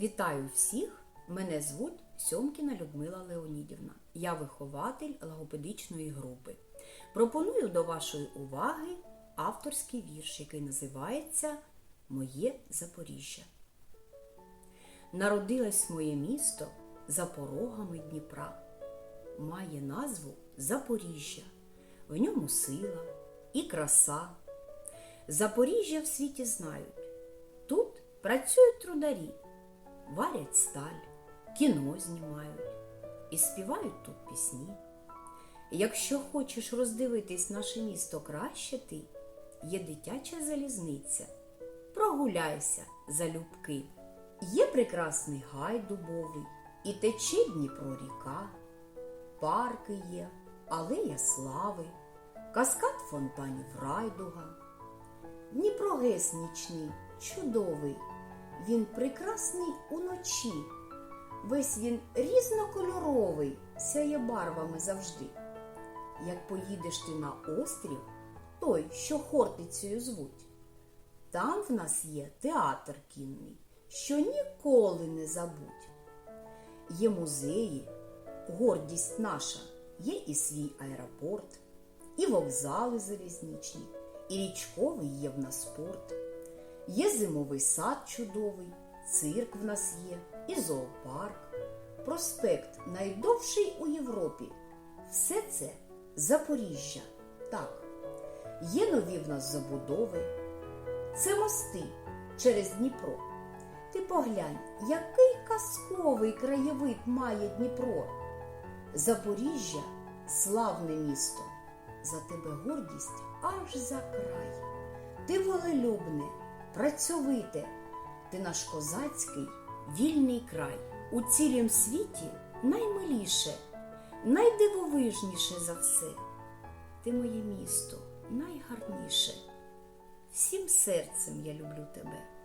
Вітаю всіх! Мене звуть Сьомкіна Людмила Леонідівна. Я вихователь логопедичної групи. Пропоную до вашої уваги авторський вірш, який називається Моє Запоріжжя. Народилось моє місто за порогами Дніпра. Має назву Запоріжжя. В ньому сила і краса. Запоріжжя в світі знають. Тут працюють трударі, варять сталь, кіно знімають і співають тут пісні. Якщо хочеш роздивитись наше місто краще ти, є дитяча залізниця. Прогуляйся залюбки. Є прекрасний гай дубовий, і тече Дніпро ріка, парки є, алея слави, каскад фонтанів райдуга. Дніпро гес нічний, чудовий, він прекрасний уночі. Весь він різнокольоровий, сяє барвами завжди. Як поїдеш ти на острів, той, що Хортицею звуть, там в нас є театр кінний, що ніколи не забудь. Є музеї, гордість наша, є і свій аеропорт, і вокзали залізничні, і річковий є в нас спорт. Є зимовий сад чудовий, цирк в нас є, і зоопарк, проспект найдовший у Європі. Все це Запоріжжя. Так, є нові в нас забудови. Це мости через Дніпро. Ти поглянь, який казковий краєвид має Дніпро. Запоріжжя славне місто. За тебе гордість аж за край. Ти волелюбне, працьовите, ти наш козацький вільний край. У цілім світі наймиліше, найдивовижніше за все. Ти моє місто найгарніше. Всім серцем я люблю тебе.